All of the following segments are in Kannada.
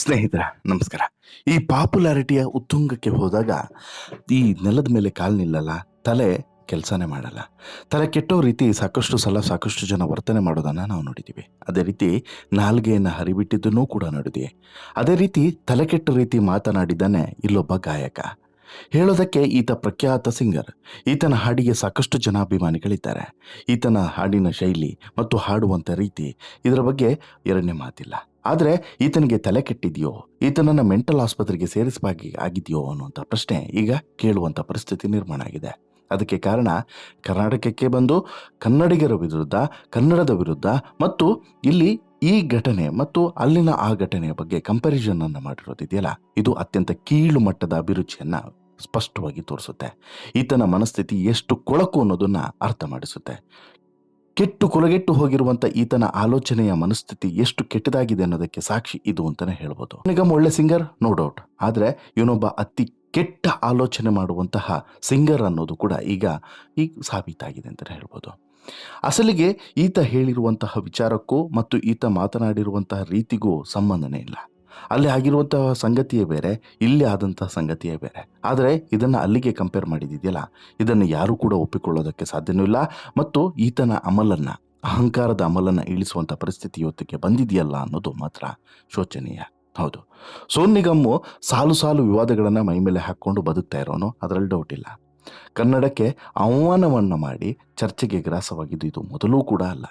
ಸ್ನೇಹಿತರ, ನಮಸ್ಕಾರ. ಈ ಪಾಪ್ಯುಲಾರಿಟಿಯ ಉತ್ತುಂಗಕ್ಕೆ ಹೋದಾಗ ಈ ನೆಲದ ಮೇಲೆ ಕಾಲು ನಿಲ್ಲಲ್ಲ, ತಲೆ ಕೆಲಸನೇ ಮಾಡಲ್ಲ. ತಲೆ ಕೆಟ್ಟೋ ರೀತಿ ಸಾಕಷ್ಟು ಸಲ ಸಾಕಷ್ಟು ಜನ ವರ್ತನೆ ಮಾಡೋದನ್ನು ನಾವು ನೋಡಿದ್ದೀವಿ ಅದೇ ರೀತಿ ನಾಲ್ಗೆಯನ್ನು ಹರಿಬಿಟ್ಟಿದ್ದನ್ನೂ ಕೂಡ ನೋಡಿದ್ವಿ. ಅದೇ ರೀತಿ ತಲೆ ಕೆಟ್ಟ ರೀತಿ ಮಾತನಾಡಿದ್ದಾನೆ ಇಲ್ಲೊಬ್ಬ ಗಾಯಕ. ಹೇಳೋದಕ್ಕೆ ಈತ ಪ್ರಖ್ಯಾತ ಸಿಂಗರ್. ಈತನ ಹಾಡಿಗೆ ಸಾಕಷ್ಟು ಜನ ಅಭಿಮಾನಿಗಳಿದ್ದಾರೆ. ಈತನ ಹಾಡಿನ ಶೈಲಿ ಮತ್ತು ಹಾಡುವಂಥ ರೀತಿ ಇದರ ಬಗ್ಗೆ ಎರಡನೇ ಮಾತಿಲ್ಲ. ಆದರೆ ಈತನಿಗೆ ತಲೆ ಕೆಟ್ಟಿದೆಯೋ, ಈತನನ್ನ ಮೆಂಟಲ್ ಆಸ್ಪತ್ರೆಗೆ ಸೇರಿಸಬಾಗಿ ಆಗಿದೆಯೋ ಅನ್ನುವಂಥ ಪ್ರಶ್ನೆ ಈಗ ಕೇಳುವಂಥ ಪರಿಸ್ಥಿತಿ ನಿರ್ಮಾಣ ಆಗಿದೆ. ಅದಕ್ಕೆ ಕಾರಣ ಕರ್ನಾಟಕಕ್ಕೆ ಬಂದು ಕನ್ನಡಿಗರ ವಿರುದ್ಧ, ಕನ್ನಡದ ವಿರುದ್ಧ ಮತ್ತು ಇಲ್ಲಿ ಈ ಘಟನೆ ಮತ್ತು ಅಲ್ಲಿನ ಆ ಘಟನೆಯ ಬಗ್ಗೆ ಕಂಪ್ಯಾರಿಸನ್ ಅನ್ನು ಮಾಡಿರೋದಿದೆಯಲ್ಲ? ಇದು ಅತ್ಯಂತ ಕೀಳು ಮಟ್ಟದ ಅಭಿರುಚಿಯನ್ನ ಸ್ಪಷ್ಟವಾಗಿ ತೋರಿಸುತ್ತೆ. ಈತನ ಮನಸ್ಥಿತಿ ಎಷ್ಟು ಕೊಳಕು ಅನ್ನೋದನ್ನ ಅರ್ಥ ಮಾಡಿಸುತ್ತೆ. ಕೆಟ್ಟು ಕೊಲಗೆಟ್ಟು ಹೋಗಿರುವಂತ ಈತನ ಆಲೋಚನೆಯ ಮನಸ್ಥಿತಿ ಎಷ್ಟು ಕೆಟ್ಟದಾಗಿದೆ ಅನ್ನೋದಕ್ಕೆ ಸಾಕ್ಷಿ ಇದು ಅಂತಾನೆ ಹೇಳ್ಬೋದು. ನಿಗಮ್ ಒಳ್ಳೆ ಸಿಂಗರ್ ನೋ ಡೌಟ್ ಆದ್ರೆ ಇವನೊಬ್ಬ ಅತಿ ಕೆಟ್ಟ ಆಲೋಚನೆ ಮಾಡುವಂತಹ ಸಿಂಗರ್ ಅನ್ನೋದು ಕೂಡ ಈಗ ಈಗ ಸಾಬೀತಾಗಿದೆ ಅಂತಲೇ ಹೇಳ್ಬೋದು. ಅಸಲಿಗೆ ಈತ ಹೇಳಿರುವಂತಹ ವಿಚಾರಕ್ಕೂ ಮತ್ತು ಈತ ಮಾತನಾಡಿರುವಂತಹ ರೀತಿಗೂ ಸಂಬಂಧನೇ ಇಲ್ಲ. ಅಲ್ಲಿ ಆಗಿರುವಂತಹ ಸಂಗತಿಯೇ ಬೇರೆ, ಇಲ್ಲಿ ಆದಂತಹ ಸಂಗತಿಯೇ ಬೇರೆ. ಆದರೆ ಇದನ್ನು ಅಲ್ಲಿಗೆ ಕಂಪೇರ್ ಮಾಡಿದಿದೆಯಲ್ಲ, ಇದನ್ನು ಯಾರೂ ಕೂಡ ಒಪ್ಪಿಕೊಳ್ಳೋದಕ್ಕೆ ಸಾಧ್ಯನೂ ಇಲ್ಲ ಮತ್ತು ಈತನ ಅಮಲನ್ನು, ಅಹಂಕಾರದ ಅಮಲನ್ನು ಇಳಿಸುವಂಥ ಪರಿಸ್ಥಿತಿ ಇವತ್ತಿಗೆ ಬಂದಿದೆಯಲ್ಲ ಅನ್ನೋದು ಮಾತ್ರ ಶೋಚನೀಯ. ಹೌದು. ಸೋನ್ ನಿಗಮ್ಮು ಸಾಲು ಸಾಲು ವಿವಾದಗಳನ್ನು ಮೈ ಮೇಲೆ ಹಾಕ್ಕೊಂಡು ಬದುಕ್ತಾ ಇರೋನು, ಅದರಲ್ಲಿ ಡೌಟ್ ಇಲ್ಲ. ಕನ್ನಡಕ್ಕೆ ಅವಮಾನವನ್ನು ಮಾಡಿ ಚರ್ಚೆಗೆ ಗ್ರಾಸವಾಗಿದ್ದು ಇದು ಮೊದಲೂ ಕೂಡ ಅಲ್ಲ.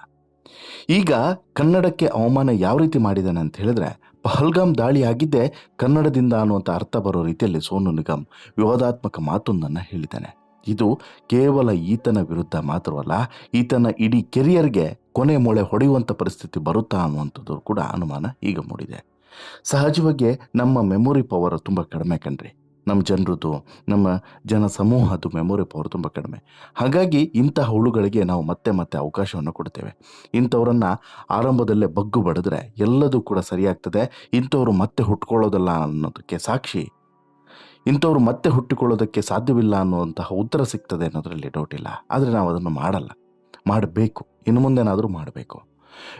ಈಗ ಕನ್ನಡಕ್ಕೆ ಅವಮಾನ ಯಾವ ರೀತಿ ಮಾಡಿದ್ದಾನೆ ಅಂತ ಹೇಳಿದ್ರೆ, ಪಹಲ್ಗಾಮ್ ದಾಳಿ ಆಗಿದ್ದೇ ಕನ್ನಡದಿಂದ ಅನ್ನುವಂಥ ಅರ್ಥ ಬರೋ ರೀತಿಯಲ್ಲಿ ಸೋನು ನಿಗಮ್ ವಿವಾದಾತ್ಮಕ ಮಾತೊಂದನ್ನು ಹೇಳಿದ್ದಾನೆ ಇದು ಕೇವಲ ಈತನ ವಿರುದ್ಧ ಮಾತ್ರವಲ್ಲ, ಈತನ ಇಡೀ ಕೆರಿಯರ್ಗೆ ಕೊನೆ ಮೊಳೆ ಹೊಡೆಯುವಂಥ ಪರಿಸ್ಥಿತಿ ಬರುತ್ತಾ ಅನ್ನುವಂಥದ್ದು ಕೂಡ ಅನುಮಾನ ಈಗ ಮೂಡಿದೆ. ಸಹಜವಾಗಿ ನಮ್ಮ ಮೆಮೊರಿ ಪವರ್ ತುಂಬ ಕಡಿಮೆ ಕಣ್ರಿ. ನಮ್ಮ ಜನರದ್ದು, ನಮ್ಮ ಜನ ಸಮೂಹದ್ದು ಮೆಮೊರಿ ಪವರ್ ತುಂಬ ಕಡಿಮೆ. ಹಾಗಾಗಿ ಇಂತಹ ಹುಳುಗಳಿಗೆ ನಾವು ಮತ್ತೆ ಮತ್ತೆ ಅವಕಾಶವನ್ನು ಕೊಡ್ತೇವೆ. ಇಂಥವರನ್ನು ಆರಂಭದಲ್ಲೇ ಬಗ್ಗು ಬಡಿದ್ರೆ ಎಲ್ಲದೂ ಕೂಡ ಸರಿಯಾಗ್ತದೆ. ಇಂಥವರು ಮತ್ತೆ ಹುಟ್ಕೊಳ್ಳೋದಲ್ಲ ಅನ್ನೋದಕ್ಕೆ ಸಾಕ್ಷಿ. ಇಂಥವ್ರು ಮತ್ತೆ ಹುಟ್ಟಿಕೊಳ್ಳೋದಕ್ಕೆ ಸಾಧ್ಯವಿಲ್ಲ ಅನ್ನುವಂತಹ ಉತ್ತರ ಸಿಗ್ತದೆ ಅನ್ನೋದರಲ್ಲಿ ಡೌಟ್ ಇಲ್ಲ. ಆದರೆ ನಾವು ಅದನ್ನು ಮಾಡಲ್ಲ. ಮಾಡಬೇಕು. ಇನ್ನು ಮುಂದೆನಾದರೂ ಮಾಡಬೇಕು.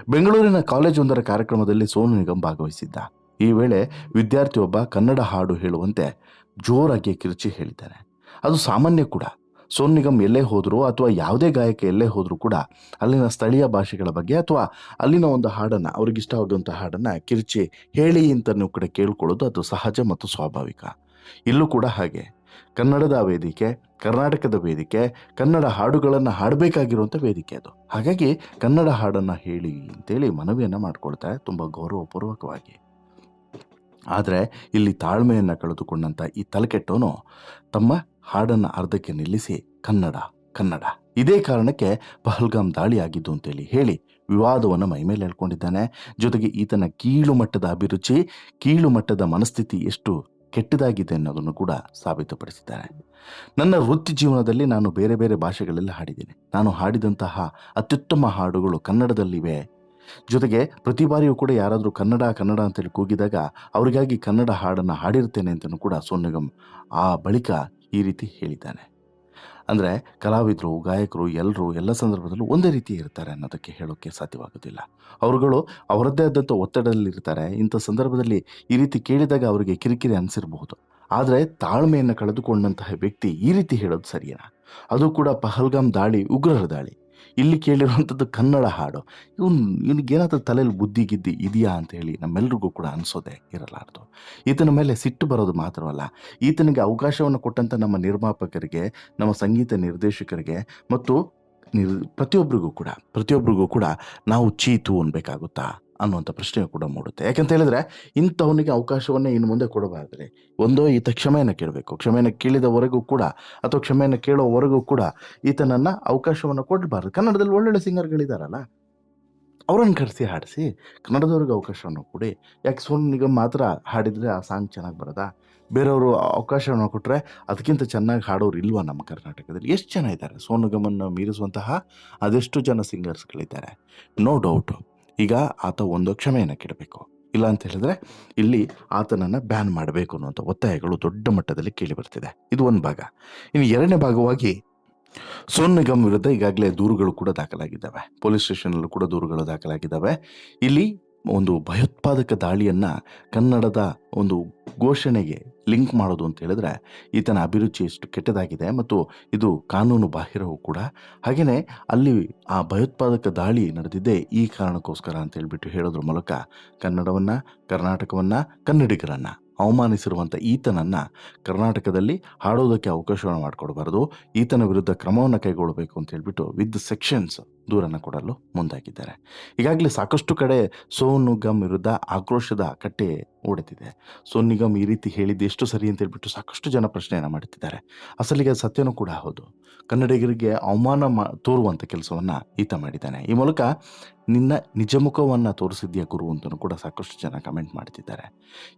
ಬೆಂಗಳೂರಿನ ಕಾಲೇಜೊಂದರ ಕಾರ್ಯಕ್ರಮದಲ್ಲಿ ಸೋನು ನಿಗಮ್ ಭಾಗವಹಿಸಿದ್ದ. ಈ ವೇಳೆ ವಿದ್ಯಾರ್ಥಿಯೊಬ್ಬ ಕನ್ನಡ ಹಾಡು ಹೇಳುವಂತೆ ಜೋರಾಗಿ ಕಿರುಚಿ ಹೇಳಿದ್ದಾರೆ. ಅದು ಸಾಮಾನ್ಯ ಕೂಡ. ಸೋನು ನಿಗಮ್ ಎಲ್ಲೇ ಹೋದರೂ ಅಥವಾ ಯಾವುದೇ ಗಾಯಕ ಎಲ್ಲೇ ಹೋದರೂ ಕೂಡ ಅಲ್ಲಿನ ಸ್ಥಳೀಯ ಭಾಷೆಗಳ ಬಗ್ಗೆ ಅಥವಾ ಅಲ್ಲಿನ ಒಂದು ಹಾಡನ್ನು ಅವ್ರಿಗಿಷ್ಟ ಆಗುವಂಥ ಹಾಡನ್ನು ಕಿರುಚಿ ಹೇಳಿ ಅಂತ ನೀವು ಕೂಡ ಕೇಳ್ಕೊಳ್ಳೋದು ಅದು ಸಹಜ ಮತ್ತು ಸ್ವಾಭಾವಿಕ. ಇಲ್ಲೂ ಕೂಡ ಹಾಗೆ. ಕನ್ನಡದ ವೇದಿಕೆ, ಕರ್ನಾಟಕದ ವೇದಿಕೆ, ಕನ್ನಡ ಹಾಡುಗಳನ್ನು ಹಾಡಬೇಕಾಗಿರುವಂಥ ವೇದಿಕೆ ಅದು. ಹಾಗಾಗಿ ಕನ್ನಡ ಹಾಡನ್ನು ಹೇಳಿ ಅಂತೇಳಿ ಮನವಿಯನ್ನು ಮಾಡಿಕೊಳ್ತಾರೆ ತುಂಬ ಗೌರವಪೂರ್ವಕವಾಗಿ ಆದರೆ ಇಲ್ಲಿ ತಾಳ್ಮೆಯನ್ನು ಕಳೆದುಕೊಂಡಂಥ ಈ ತಲೆಕೆಟ್ಟೋನು ತಮ್ಮ ಹಾಡನ್ನು ಅರ್ಧಕ್ಕೆ ನಿಲ್ಲಿಸಿ, ಕನ್ನಡ ಕನ್ನಡ. ಇದೇ ಕಾರಣಕ್ಕೆ ಪಹಲ್ಗಾಮ್ ದಾಳಿ ಆಗಿದ್ದು ಅಂತೇಳಿ ಹೇಳಿ ವಿವಾದವನ್ನು ಮೈಮೇಲೆ ಹೇಳ್ಕೊಂಡಿದ್ದಾನೆ ಜೊತೆಗೆ ಈತನ ಕೀಳು ಮಟ್ಟದ ಅಭಿರುಚಿ ಕೀಳು ಮಟ್ಟದ ಮನಸ್ಥಿತಿ ಎಷ್ಟು ಕೆಟ್ಟದಾಗಿದೆ ಅನ್ನೋದನ್ನು ಕೂಡ ಸಾಬೀತುಪಡಿಸಿದ್ದಾರೆ. ನನ್ನ ವೃತ್ತಿ ಜೀವನದಲ್ಲಿ ನಾನು ಬೇರೆ ಬೇರೆ ಭಾಷೆಗಳಲ್ಲಿ ಹಾಡಿದ್ದೀನಿ. ನಾನು ಹಾಡಿದಂತಹ ಅತ್ಯುತ್ತಮ ಹಾಡುಗಳು ಕನ್ನಡದಲ್ಲಿವೆ. ಜೊತೆಗೆ ಪ್ರತಿ ಬಾರಿಯೂ ಕೂಡ ಯಾರಾದರೂ ಕನ್ನಡ ಕನ್ನಡ ಅಂತೇಳಿ ಕೂಗಿದಾಗ ಅವರಿಗಾಗಿ ಕನ್ನಡ ಹಾಡನ್ನು ಹಾಡಿರ್ತೇನೆ ಅಂತಲೂ ಕೂಡ ಸೋನು ಆ ಬಳಿಕ ಈ ರೀತಿ ಹೇಳಿದ್ದಾನೆ. ಅಂದರೆ ಕಲಾವಿದರು, ಗಾಯಕರು ಎಲ್ಲರೂ ಎಲ್ಲ ಸಂದರ್ಭದಲ್ಲೂ ಒಂದೇ ರೀತಿ ಇರ್ತಾರೆ ಅನ್ನೋದಕ್ಕೆ ಹೇಳೋಕ್ಕೆ ಸಾಧ್ಯವಾಗೋದಿಲ್ಲ. ಅವರುಗಳು ಅವರದ್ದೇ ಆದಂಥ ಒತ್ತಡದಲ್ಲಿರ್ತಾರೆ. ಇಂಥ ಸಂದರ್ಭದಲ್ಲಿ ಈ ರೀತಿ ಕೇಳಿದಾಗ ಅವರಿಗೆ ಕಿರಿಕಿರಿ ಅನಿಸಿರಬಹುದು. ಆದರೆ ತಾಳ್ಮೆಯನ್ನು ಕಳೆದುಕೊಂಡಂತಹ ವ್ಯಕ್ತಿ ಈ ರೀತಿ ಹೇಳೋದು ಸರಿಯೇನಾ? ಅದು ಕೂಡ ಪಹಲ್ಗಾಮ್ ದಾಳಿ, ಉಗ್ರರ ದಾಳಿ. ಇಲ್ಲಿ ಕೇಳಿರುವಂಥದ್ದು ಕನ್ನಡ ಹಾಡು. ಇವನು ಏನಾದರೂ ತಲೆಯಲ್ಲಿ ಬುದ್ಧಿ ಗಿದ್ದಿ ಇದೆಯಾ ಅಂತ ಹೇಳಿ ನಮ್ಮೆಲ್ರಿಗೂ ಕೂಡ ಅನಿಸೋದೇ ಇರಲಾರದು. ಈತನ ಮೇಲೆ ಸಿಟ್ಟು ಬರೋದು ಮಾತ್ರವಲ್ಲ, ಈತನಿಗೆ ಅವಕಾಶವನ್ನು ಕೊಟ್ಟಂಥ ನಮ್ಮ ನಿರ್ಮಾಪಕರಿಗೆ, ನಮ್ಮ ಸಂಗೀತ ನಿರ್ದೇಶಕರಿಗೆ ಮತ್ತು ನಿರ್ ಪ್ರತಿಯೊಬ್ಬರಿಗೂ ಕೂಡ ಪ್ರತಿಯೊಬ್ಬರಿಗೂ ಕೂಡ ನಾವು ಚೀತು ಅನ್ಬೇಕಾಗುತ್ತಾ? ಅನ್ನುವಂಥ ಪ್ರಶ್ನೆ ಕೂಡ ಮೂಡುತ್ತೆ. ಯಾಕಂತ ಹೇಳಿದ್ರೆ, ಇಂಥವನಿಗೆ ಅವಕಾಶವನ್ನೇ ಇನ್ನು ಮುಂದೆ ಕೊಡಬಾರ್ದ್ರೆ. ಒಂದೋ ಈತ ಕ್ಷಮೆಯನ್ನು ಕೇಳಬೇಕು. ಕ್ಷಮೆಯನ್ನು ಕೇಳಿದವರೆಗೂ ಕೂಡ ಅಥವಾ ಕ್ಷಮೆಯನ್ನು ಕೇಳೋವರೆಗೂ ಕೂಡ ಈತನನ್ನು ಅವಕಾಶವನ್ನು ಕೊಡಬಾರ್ದು. ಕನ್ನಡದಲ್ಲಿ ಒಳ್ಳೊಳ್ಳೆ ಸಿಂಗರ್ಗಳಿದಾರಲ್ಲ, ಅವರನ್ನು ಕರೆಸಿ ಹಾಡಿಸಿ. ಕನ್ನಡದವ್ರಿಗೆ ಅವಕಾಶವನ್ನು ಕೊಡಿ. ಯಾಕೆ ಸೋನು ನಿಗಮ್ ಮಾತ್ರ ಹಾಡಿದರೆ ಆ ಸಾಂಗ್ ಚೆನ್ನಾಗಿ ಬರೋದಾ? ಬೇರೆಯವರು ಅವಕಾಶವನ್ನು ಕೊಟ್ಟರೆ ಅದಕ್ಕಿಂತ ಚೆನ್ನಾಗಿ ಹಾಡೋರು ಇಲ್ವಾ ನಮ್ಮ ಕರ್ನಾಟಕದಲ್ಲಿ? ಎಷ್ಟು ಜನ ಇದ್ದಾರೆ ಸೋನು ನಿಗಮನ್ನು ಮೀರಿಸುವಂತಹ ಅದೆಷ್ಟು ಜನ ಸಿಂಗರ್ಸ್ಗಳಿದ್ದಾರೆ? No doubt. ಈಗ ಆತ ಒಂದು ಕ್ಷಮೆಯನ್ನು ಕೇಳಬೇಕು. ಇಲ್ಲ ಅಂತ ಹೇಳಿದ್ರೆ, ಇಲ್ಲಿ ಆತನನ್ನು ಬ್ಯಾನ್ ಮಾಡಬೇಕು ಅನ್ನುವಂಥ ಒತ್ತಾಯಗಳು ದೊಡ್ಡ ಮಟ್ಟದಲ್ಲಿ ಕೇಳಿ ಬರ್ತಿದೆ ಇದು ಒಂದು ಭಾಗ. ಇನ್ನು ಎರಡನೇ ಭಾಗವಾಗಿ, ಸೋನ್ ವಿರುದ್ಧ ಈಗಾಗಲೇ ದೂರುಗಳು ಕೂಡ ದಾಖಲಾಗಿದ್ದಾವೆ. ಪೊಲೀಸ್ ಸ್ಟೇಷನಲ್ಲೂ ಕೂಡ ದೂರುಗಳು ದಾಖಲಾಗಿದ್ದಾವೆ. ಇಲ್ಲಿ ಒಂದು ಭಯೋತ್ಪಾದಕ ದಾಳಿಯನ್ನು ಕನ್ನಡದ ಒಂದು ಘೋಷಣೆಗೆ ಲಿಂಕ್ ಮಾಡೋದು ಅಂತ ಹೇಳಿದ್ರೆ ಈತನ ಅಭಿರುಚಿ ಎಷ್ಟು ಕೆಟ್ಟದಾಗಿದೆ ಮತ್ತು ಇದು ಕಾನೂನು ಬಾಹಿರವೂ ಕೂಡ. ಹಾಗೆಯೇ ಅಲ್ಲಿ ಆ ಭಯೋತ್ಪಾದಕ ದಾಳಿ ನಡೆದಿದ್ದೇ ಈ ಕಾರಣಕ್ಕೋಸ್ಕರ ಅಂತ ಹೇಳ್ಬಿಟ್ಟು ಹೇಳೋದ್ರ ಮೂಲಕ ಕನ್ನಡವನ್ನು, ಕರ್ನಾಟಕವನ್ನು, ಕನ್ನಡಿಗರನ್ನು ಅವಮಾನಿಸಿರುವಂಥ ಈತನನ್ನು ಕರ್ನಾಟಕದಲ್ಲಿ ಹಾಡೋದಕ್ಕೆ ಅವಕಾಶವನ್ನು ಮಾಡಿಕೊಡಬಾರ್ದು, ಈತನ ವಿರುದ್ಧ ಕ್ರಮವನ್ನು ಕೈಗೊಳ್ಳಬೇಕು ಅಂತ ಹೇಳ್ಬಿಟ್ಟು ವಿತ್ ಸೆಕ್ಷನ್ಸ್ ದೂರನ್ನು ಕೊಡಲು ಮುಂದಾಗಿದ್ದಾರೆ. ಈಗಾಗಲೇ ಸಾಕಷ್ಟು ಕಡೆ ಸೋನು ಗಮ್ ವಿರುದ್ಧ ಆಕ್ರೋಶದ ಕಟ್ಟೆ ಓಡುತ್ತಿದೆ ಸೋನು ನಿಗಮ್ ಈ ರೀತಿ ಹೇಳಿದ್ದು ಎಷ್ಟು ಸರಿ ಅಂತ ಹೇಳಿಬಿಟ್ಟು ಸಾಕಷ್ಟು ಜನ ಪ್ರಶ್ನೆಯನ್ನು ಮಾಡುತ್ತಿದ್ದಾರೆ ಅಸಲಿಗೆ ಸತ್ಯನೂ ಕೂಡ ಹೌದು. ಕನ್ನಡಿಗರಿಗೆ ಅವಮಾನ ಮಾ ತೋರುವಂಥ ಕೆಲಸವನ್ನು ಈತ ಮಾಡಿದ್ದಾನೆ. ಈ ಮೂಲಕ ನಿನ್ನ ನಿಜಮುಖವನ್ನು ತೋರಿಸಿದ್ಯಾ ಗುರು ಅಂತಲೂ ಕೂಡ ಸಾಕಷ್ಟು ಜನ ಕಮೆಂಟ್ ಮಾಡ್ತಿದ್ದಾರೆ.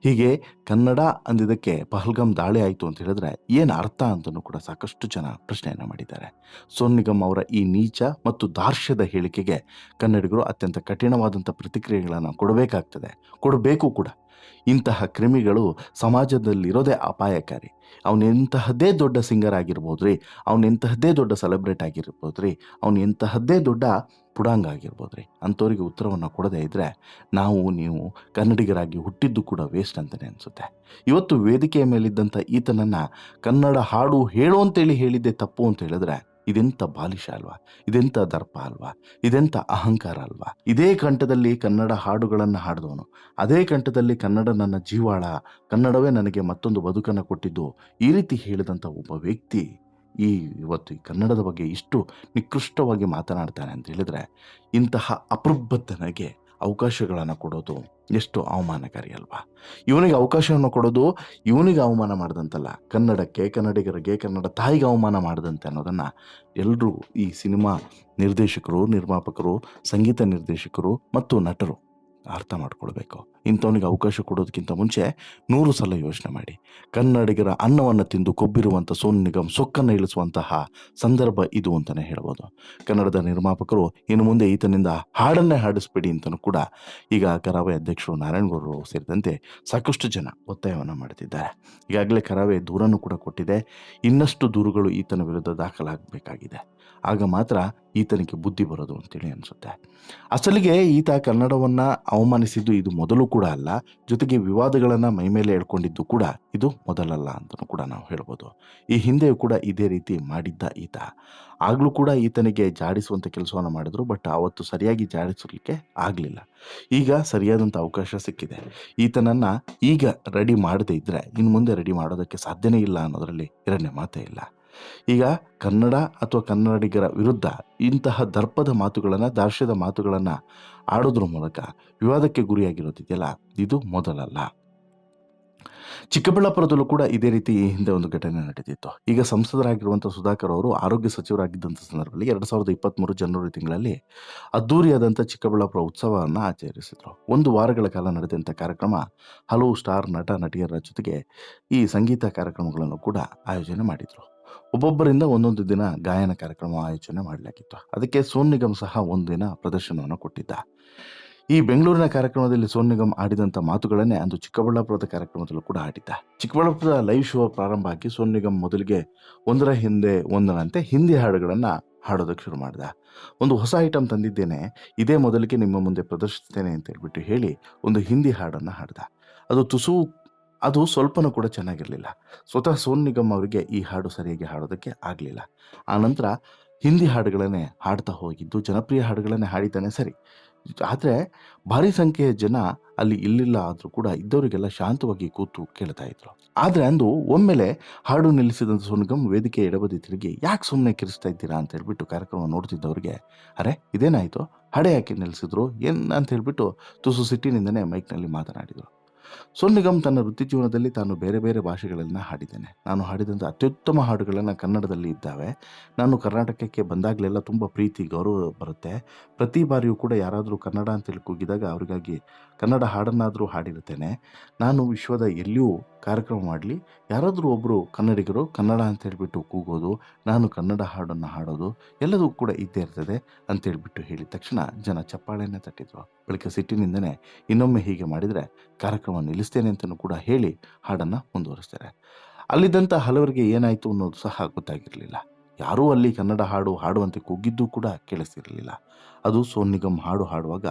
ಹೀಗೆ ಕನ್ನಡ ಅಂದಿದ್ದಕ್ಕೆ ಪಹಲ್ಗಮ್ ದಾಳಿ ಆಯಿತು ಅಂತ ಹೇಳಿದ್ರೆ ಏನು ಅರ್ಥ ಅಂತಲೂ ಕೂಡ ಸಾಕಷ್ಟು ಜನ ಪ್ರಶ್ನೆಯನ್ನು ಮಾಡಿದ್ದಾರೆ. ಸೋನ್ ನಿಗಮ್ ಅವರ ಈ ನೀಚ ಮತ್ತು ದಾರ್ಶ್ಯದ ಹೇಳಿಕೆಗೆ ಕನ್ನಡಿಗರು ಅತ್ಯಂತ ಕಠಿಣವಾದಂಥ ಪ್ರತಿಕ್ರಿಯೆಗಳನ್ನು ಕೊಡಬೇಕಾಗ್ತದೆ. ಕೊಡಬೇಕು ಕೂಡ. ಇಂತಹ ಕ್ರಿಮಿಗಳು ಸಮಾಜದಲ್ಲಿರೋದೇ ಅಪಾಯಕಾರಿ. ಅವನೆಂತಹದ್ದೇ ದೊಡ್ಡ ಸಿಂಗರ್ ಆಗಿರ್ಬೋದು ರೀ ಅವನೆಂತಹದ್ದೇ ದೊಡ್ಡ ಸೆಲೆಬ್ರೇಟ್ ಆಗಿರ್ಬೋದು ರೀ ಅವನು ದೊಡ್ಡ ಪುಡಾಂಗ ಆಗಿರ್ಬೋದು ರೀ ಅಂಥವ್ರಿಗೆ ಉತ್ತರವನ್ನು ಕೊಡದೇ ಇದ್ದರೆ ನಾವು, ನೀವು ಕನ್ನಡಿಗರಾಗಿ ಹುಟ್ಟಿದ್ದು ಕೂಡ ವೇಸ್ಟ್ ಅಂತಲೇ ಅನಿಸುತ್ತೆ. ಇವತ್ತು ವೇದಿಕೆಯ ಮೇಲಿದ್ದಂಥ ಈತನನ್ನು ಕನ್ನಡ ಹಾಡು ಹೇಳು ಅಂತೇಳಿ ಹೇಳಿದ್ದೆ ತಪ್ಪು ಅಂತ ಹೇಳಿದ್ರೆ ಇದೆಂಥ ಬಾಲಿಶ ಅಲ್ವಾ? ಇದೆಂಥ ದರ್ಪ ಅಲ್ವಾ? ಇದೆಂಥ ಅಹಂಕಾರ ಅಲ್ವಾ? ಇದೇ ಕಂಠದಲ್ಲಿ ಕನ್ನಡ ಹಾಡುಗಳನ್ನು ಹಾಡಿದವನು. ಅದೇ ಕಂಠದಲ್ಲಿ ಕನ್ನಡ ನನ್ನ ಜೀವಾಳ. ಕನ್ನಡವೇ ನನಗೆ ಮತ್ತೊಂದು ಬದುಕನ್ನು ಕೊಟ್ಟಿದ್ದು. ಈ ರೀತಿ ಹೇಳಿದಂಥ ಒಬ್ಬ ವ್ಯಕ್ತಿ ಈ ಇವತ್ತು ಈ ಕನ್ನಡದ ಬಗ್ಗೆ ಇಷ್ಟು ನಿಕೃಷ್ಟವಾಗಿ ಮಾತನಾಡ್ತಾನೆ ಅಂತ ಹೇಳಿದ್ರೆ ಇಂತಹ ಅಪ್ರಬುದ್ಧನಿಗೆ ಅವಕಾಶಗಳನ್ನು ಕೊಡೋದು ಎಷ್ಟು ಅವಮಾನಕಾರಿ ಅಲ್ವಾ? ಇವನಿಗೆ ಅವಕಾಶವನ್ನು ಕೊಡೋದು ಇವನಿಗೆ ಅವಮಾನ ಮಾಡಿದಂತಲ್ಲ. ಕನ್ನಡಕ್ಕೆ, ಕನ್ನಡಿಗರಿಗೆ, ಕನ್ನಡ ತಾಯಿಗೆ ಅವಮಾನ ಮಾಡಿದಂತೆ ಅನ್ನೋದನ್ನು ಎಲ್ಲರೂ ಈ ಸಿನಿಮಾ ನಿರ್ದೇಶಕರು, ನಿರ್ಮಾಪಕರು, ಸಂಗೀತ ನಿರ್ದೇಶಕರು ಮತ್ತು ನಟರು ಅರ್ಥ ಮಾಡ್ಕೊಳ್ಬೇಕು. ಇಂಥವನಿಗೆ ಅವಕಾಶ ಕೊಡೋದಕ್ಕಿಂತ ಮುಂಚೆ ನೂರು ಸಲ ಯೋಚನೆ ಮಾಡಿ. ಕನ್ನಡಿಗರ ಅನ್ನವನ್ನು ತಿಂದು ಕೊಬ್ಬಿರುವಂಥ ಸೋನು ನಿಗಮ್ ಸೊಕ್ಕನ್ನು ಇಳಿಸುವಂತಹ ಸಂದರ್ಭ ಇದು ಅಂತಲೇ ಹೇಳ್ಬೋದು. ಕನ್ನಡದ ನಿರ್ಮಾಪಕರು ಇನ್ನು ಮುಂದೆ ಈತನಿಂದ ಹಾಡನ್ನೇ ಹಾಡಿಸ್ಬೇಡಿ ಅಂತಲೂ ಕೂಡ ಈಗ ಕರಾವೆ ಅಧ್ಯಕ್ಷರು ನಾರಾಯಣಗೌಡರು ಸೇರಿದಂತೆ ಸಾಕಷ್ಟು ಜನ ಒತ್ತಾಯವನ್ನು ಮಾಡ್ತಿದ್ದಾರೆ ಈಗಾಗಲೇ ಕರಾವೆ ದೂರನ್ನು ಕೂಡ ಕೊಟ್ಟಿದೆ. ಇನ್ನಷ್ಟು ದೂರುಗಳು ಈತನ ವಿರುದ್ಧ ದಾಖಲಾಗಬೇಕಾಗಿದೆ. ಆಗ ಮಾತ್ರ ಈತನಿಗೆ ಬುದ್ಧಿ ಬರೋದು ಅಂತೇಳಿ ಅನಿಸುತ್ತೆ. ಅಸಲಿಗೆ ಈತ ಕನ್ನಡವನ್ನು ಅವಮಾನಿಸಿದ್ದು ಇದು ಮೊದಲು ಕೂಡ ಅಲ್ಲ. ಜೊತೆಗೆ ವಿವಾದಗಳನ್ನು ಮೈಮೇಲೆ ಹೇಳ್ಕೊಂಡಿದ್ದು ಕೂಡ ಇದು ಮೊದಲಲ್ಲ ಅಂತಲೂ ಕೂಡ ನಾವು ಹೇಳ್ಬೋದು. ಈ ಹಿಂದೆಯೂ ಕೂಡ ಇದೇ ರೀತಿ ಮಾಡಿದ್ದ ಈತ. ಆಗಲೂ ಕೂಡ ಈತನಿಗೆ ಜಾಡಿಸುವಂಥ ಕೆಲಸವನ್ನು ಮಾಡಿದ್ರು, ಬಟ್ ಅವತ್ತು ಸರಿಯಾಗಿ ಜಾಡಿಸಲಿಕ್ಕೆ ಆಗಲಿಲ್ಲ. ಈಗ ಸರಿಯಾದಂಥ ಅವಕಾಶ ಸಿಕ್ಕಿದೆ. ಈತನನ್ನು ಈಗ ರೆಡಿ ಮಾಡದೇ ಇದ್ದರೆ ಇನ್ನು ಮುಂದೆ ರೆಡಿ ಮಾಡೋದಕ್ಕೆ ಸಾಧ್ಯನೇ ಇಲ್ಲ ಅನ್ನೋದರಲ್ಲಿ ಎರಡನೇ ಮಾತೇ ಇಲ್ಲ. ಈಗ ಕನ್ನಡ ಅಥವಾ ಕನ್ನಡಿಗರ ವಿರುದ್ಧ ಇಂತಹ ದರ್ಪದ ಮಾತುಗಳನ್ನು, ದಾರ್ಶ್ಯದ ಮಾತುಗಳನ್ನು ಆಡೋದ್ರ ಮೂಲಕ ವಿವಾದಕ್ಕೆ ಗುರಿಯಾಗಿರೋದಿದೆಯಲ್ಲ? ಇದು ಮೊದಲಲ್ಲ. ಚಿಕ್ಕಬಳ್ಳಾಪುರದಲ್ಲೂ ಕೂಡ ಇದೇ ರೀತಿ ಈ ಹಿಂದೆ ಒಂದು ಘಟನೆ ನಡೆದಿತ್ತು. ಈಗ ಸಂಸದರಾಗಿರುವಂಥ ಸುಧಾಕರ್ ಅವರು ಆರೋಗ್ಯ ಸಚಿವರಾಗಿದ್ದಂಥ ಸಂದರ್ಭದಲ್ಲಿ ಎರಡು ಸಾವಿರದ ಇಪ್ಪತ್ತ್ಮೂರು ಜನವರಿ ತಿಂಗಳಲ್ಲಿ ಅದ್ದೂರಿಯಾದಂಥ ಚಿಕ್ಕಬಳ್ಳಾಪುರ ಉತ್ಸವವನ್ನು ಆಚರಿಸಿದರು. ಒಂದು ವಾರಗಳ ಕಾಲ ನಡೆದಂಥ ಕಾರ್ಯಕ್ರಮ ಹಲವು ಸ್ಟಾರ್ ನಟ, ನಟಿಯರ ಜೊತೆಗೆ ಈ ಸಂಗೀತ ಕಾರ್ಯಕ್ರಮಗಳನ್ನು ಕೂಡ ಆಯೋಜನೆ ಮಾಡಿದರು. ಒಬ್ಬೊಬ್ಬರಿಂದ ಒಂದೊಂದು ದಿನ ಗಾಯನ ಕಾರ್ಯಕ್ರಮ ಆಯೋಜನೆ ಮಾಡಲಾಗಿತ್ತು. ಅದಕ್ಕೆ ಸೋನ್ ನಿಗಮ್ ಸಹ ಒಂದು ದಿನ ಪ್ರದರ್ಶನವನ್ನು ಕೊಟ್ಟಿದ್ದ. ಈ ಬೆಂಗಳೂರಿನ ಕಾರ್ಯಕ್ರಮದಲ್ಲಿ ಸೋನ್ ನಿಗಮ್ ಆಡಿದಂಥ ಮಾತುಗಳನ್ನೇ ಅಂದು ಚಿಕ್ಕಬಳ್ಳಾಪುರದ ಕಾರ್ಯಕ್ರಮದಲ್ಲೂ ಕೂಡ ಆಡಿದ್ದ ಚಿಕ್ಕಬಳ್ಳಾಪುರದ ಲೈವ್ ಶೋ ಪ್ರಾರಂಭ ಆಗಿ ಸೋನ್ ನಿಗಮ್ ಮೊದಲಿಗೆ ಒಂದರ ಹಿಂದೆ ಒಂದರಂತೆ ಹಿಂದಿ ಹಾಡುಗಳನ್ನು ಹಾಡೋದಕ್ಕೆ ಶುರು ಮಾಡಿದ. ಒಂದು ಹೊಸ ಐಟಮ್ ತಂದಿದ್ದೇನೆ. ಇದೇ ಮೊದಲಿಗೆ ನಿಮ್ಮ ಮುಂದೆ ಪ್ರದರ್ಶಿಸ್ತೇನೆ ಅಂತ ಹೇಳ್ಬಿಟ್ಟು ಹೇಳಿ ಒಂದು ಹಿಂದಿ ಹಾಡನ್ನು ಹಾಡ್ದ. ಅದು ತುಸು ಅದು ಸ್ವಲ್ಪನೂ ಕೂಡ ಚೆನ್ನಾಗಿರಲಿಲ್ಲ. ಸ್ವತಃ ಸೋನ್ ನಿಗಮ್ ಅವರಿಗೆ ಈ ಹಾಡು ಸರಿಯಾಗಿ ಹಾಡೋದಕ್ಕೆ ಆಗಲಿಲ್ಲ. ಆನಂತರ ಹಿಂದಿ ಹಾಡುಗಳನ್ನೇ ಹಾಡ್ತಾ ಹೋಗಿದ್ದು, ಜನಪ್ರಿಯ ಹಾಡುಗಳನ್ನೇ ಹಾಡಿದ್ದಾನೆ ಸರಿ. ಆದರೆ ಭಾರಿ ಸಂಖ್ಯೆಯ ಜನ ಅಲ್ಲಿ ಇಲ್ಲಿಲ್ಲ ಆದರೂ ಕೂಡ ಇದ್ದವರಿಗೆಲ್ಲ ಶಾಂತವಾಗಿ ಕೂತು ಕೇಳ್ತಾ ಇದ್ರು. ಆದರೆ ಅಂದು ಒಮ್ಮೆಲೆ ಹಾಡು ನಿಲ್ಲಿಸಿದಂಥ ಸೋನಿಗಮ್ ವೇದಿಕೆ ಎಡಬದಿ ತಿರುಗಿ, ಯಾಕೆ ಸುಮ್ಮನೆ ಕಿರಿಸ್ತಾ ಇದ್ದೀರಾ? ಅಂತ ಹೇಳ್ಬಿಟ್ಟು ಕಾರ್ಯಕ್ರಮ ನೋಡ್ತಿದ್ದವ್ರಿಗೆ, ಅರೆ, ಇದೇನಾಯಿತು? ಹಡೆ ಯಾಕೆ ನಿಲ್ಲಿಸಿದ್ರು? ಏನು? ಅಂತ ಹೇಳ್ಬಿಟ್ಟು ತುಸು ಸಿಟ್ಟಿನಿಂದನೇ ಮೈಕ್ನಲ್ಲಿ ಮಾತನಾಡಿದರು. ಸೋನು ನಿಗಮ್ ತನ್ನ ವೃತ್ತಿ ಜೀವನದಲ್ಲಿ ತಾನು ಬೇರೆ ಬೇರೆ ಭಾಷೆಗಳನ್ನು ಹಾಡಿದ್ದೇನೆ. ನಾನು ಹಾಡಿದಂಥ ಅತ್ಯುತ್ತಮ ಹಾಡುಗಳನ್ನು ಕನ್ನಡದಲ್ಲಿ ಇದ್ದಾವೆ. ನಾನು ಕರ್ನಾಟಕಕ್ಕೆ ಬಂದಾಗಲೆಲ್ಲ ತುಂಬ ಪ್ರೀತಿ, ಗೌರವ ಬರುತ್ತೆ. ಪ್ರತಿ ಬಾರಿಯೂ ಕೂಡ ಯಾರಾದರೂ ಕನ್ನಡ ಅಂತೇಳಿ ಕೂಗಿದಾಗ ಅವರಿಗಾಗಿ ಕನ್ನಡ ಹಾಡನ್ನಾದರೂ ಹಾಡಿರುತ್ತೇನೆ. ನಾನು ವಿಶ್ವದ ಎಲ್ಲಿಯೂ ಕಾರ್ಯಕ್ರಮ ಮಾಡಲಿ. ಯಾರಾದರೂ ಒಬ್ಬರು ಕನ್ನಡಿಗರು, ಕನ್ನಡ ಅಂತ ಹೇಳಿಬಿಟ್ಟು ಕೂಗೋದು, ನಾನು ಕನ್ನಡ ಹಾಡನ್ನು ಹಾಡೋದು, ಎಲ್ಲದೂ ಕೂಡ ಇದ್ದೇ ಇರ್ತದೆ ಅಂತೇಳ್ಬಿಟ್ಟು ಹೇಳಿದ ತಕ್ಷಣ ಜನ ಚಪ್ಪಾಳೆನೇ ತಟ್ಟಿದ್ರು. ಬಳಿಕ ಸಿಟ್ಟಿನಿಂದನೇ ಇನ್ನೊಮ್ಮೆ ಹೀಗೆ ಮಾಡಿದರೆ ಕಾರ್ಯಕ್ರಮ ನಿಲ್ಲಿಸ್ತೇನೆ ಅಂತಲೂ ಕೂಡ ಹೇಳಿ ಹಾಡನ್ನು ಮುಂದುವರಿಸ್ತಾರೆ. ಅಲ್ಲಿದ್ದಂಥ ಹಲವರಿಗೆ ಏನಾಯಿತು ಅನ್ನೋದು ಸಹ ಗೊತ್ತಾಗಿರಲಿಲ್ಲ. ಯಾರೂ ಅಲ್ಲಿ ಕನ್ನಡ ಹಾಡು ಹಾಡುವಂತೆ ಕೂಗಿದ್ದು ಕೂಡ ಕೇಳಿಸ್ತಿರಲಿಲ್ಲ. ಅದು ಸೋನ್ ನಿಗಮ್ ಹಾಡು ಹಾಡುವಾಗ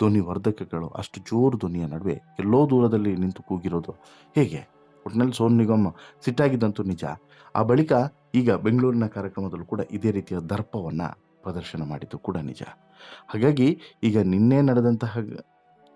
ಧ್ವನಿ ವರ್ಧಕಗಳು ಅಷ್ಟು ಜೋರು ಧ್ವನಿಯ ನಡುವೆ ಎಲ್ಲೋ ದೂರದಲ್ಲಿ ನಿಂತು ಕೂಗಿರೋದು ಹೇಗೆ? ಒಟ್ಟಿನಲ್ಲಿ ಸೋನು ನಿಗಮ್ ಸಿಟ್ಟಾಗಿದ್ದಂತೂ ನಿಜ. ಆ ಬಳಿಕ ಈಗ ಬೆಂಗಳೂರಿನ ಕಾರ್ಯಕ್ರಮದಲ್ಲೂ ಕೂಡ ಇದೇ ರೀತಿಯ ದರ್ಪವನ್ನು ಪ್ರದರ್ಶನ ಮಾಡಿದ್ದು ಕೂಡ ನಿಜ. ಹಾಗಾಗಿ ಈಗ ನಿನ್ನೆ ನಡೆದಂತಹ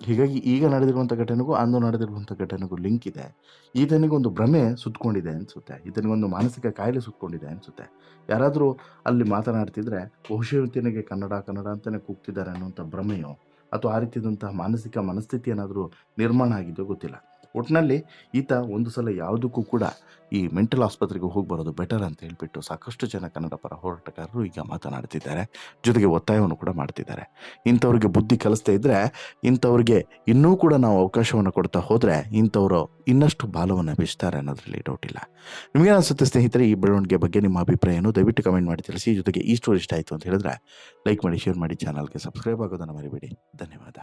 ಹೀಗಾಗಿ ಈಗ ನಡೆದಿರುವಂಥ ಘಟನೆಗೂ ಅಂದು ನಡೆದಿರುವಂಥ ಘಟನೆಗೂ ಲಿಂಕ್ ಇದೆ. ಈತನಿಗೊಂದು ಭ್ರಮೆ ಸುತ್ತಕೊಂಡಿದೆ ಅನಿಸುತ್ತೆ. ಈತನಿಗೊಂದು ಮಾನಸಿಕ ಕಾಯಿಲೆ ಸುತ್ತಕೊಂಡಿದೆ ಅನಿಸುತ್ತೆ. ಯಾರಾದರೂ ಅಲ್ಲಿ ಮಾತನಾಡ್ತಿದ್ರೆ ಬಹುಶಃ ಕನ್ನಡ ಕನ್ನಡ ಅಂತಲೇ ಕೂಗ್ತಿದ್ದಾರೆ ಅನ್ನುವಂಥ ಭ್ರಮೆಯೋ, ಅಥವಾ ಆ ರೀತಿಯಾದಂತಹ ಮಾನಸಿಕ ಮನಸ್ಥಿತಿ ಏನಾದರೂ ನಿರ್ಮಾಣ ಆಗಿದೆಯೋ ಗೊತ್ತಿಲ್ಲ. ಒಟ್ಟಿನಲ್ಲಿ ಈತ ಒಂದು ಸಲ ಯಾವುದಕ್ಕೂ ಕೂಡ ಈ ಮೆಂಟಲ್ ಆಸ್ಪತ್ರೆಗೆ ಹೋಗಿ ಬರೋದು ಬೆಟರ್ ಅಂತ ಹೇಳಿಬಿಟ್ಟು ಸಾಕಷ್ಟು ಜನ ಕನ್ನಡ ಪರ ಹೋರಾಟಗಾರರು ಈಗ ಮಾತನಾಡ್ತಿದ್ದಾರೆ. ಜೊತೆಗೆ ಒತ್ತಾಯವನ್ನು ಕೂಡ ಮಾಡ್ತಿದ್ದಾರೆ. ಇಂಥವ್ರಿಗೆ ಬುದ್ಧಿ ಕಲಿಸ್ತಾ ಇದ್ದರೆ ಇಂಥವ್ರಿಗೆ ಇನ್ನೂ ಕೂಡ ನಾವು ಅವಕಾಶವನ್ನು ಕೊಡ್ತಾ ಹೋದರೆ ಇಂಥವರು ಇನ್ನಷ್ಟು ಬಾಲವನ್ನು ಬೀಸ್ತಾರೆ ಅನ್ನೋದ್ರಲ್ಲಿ ಡೌಟ್ ಇಲ್ಲ. ನಿಮಗೆ ಅನಿಸುತ್ತೆ ಸ್ನೇಹಿತರೆ, ಈ ಬೆಳವಣಿಗೆ ಬಗ್ಗೆ ನಿಮ್ಮ ಅಭಿಪ್ರಾಯವನ್ನು ದಯವಿಟ್ಟು ಕಮೆಂಟ್ ಮಾಡಿ ತಿಳಿಸಿ. ಜೊತೆಗೆ ಈ ಸ್ಟೋರಿ ಇಷ್ಟ ಆಯಿತು ಅಂತ ಹೇಳಿದ್ರೆ ಲೈಕ್ ಮಾಡಿ ಶೇರ್ ಮಾಡಿ ಚಾನಲ್ಗೆ ಸಬ್ಸ್ಕ್ರೈಬ್ ಆಗೋದನ್ನು ಮರಿಬೇಡಿ. ಧನ್ಯವಾದ.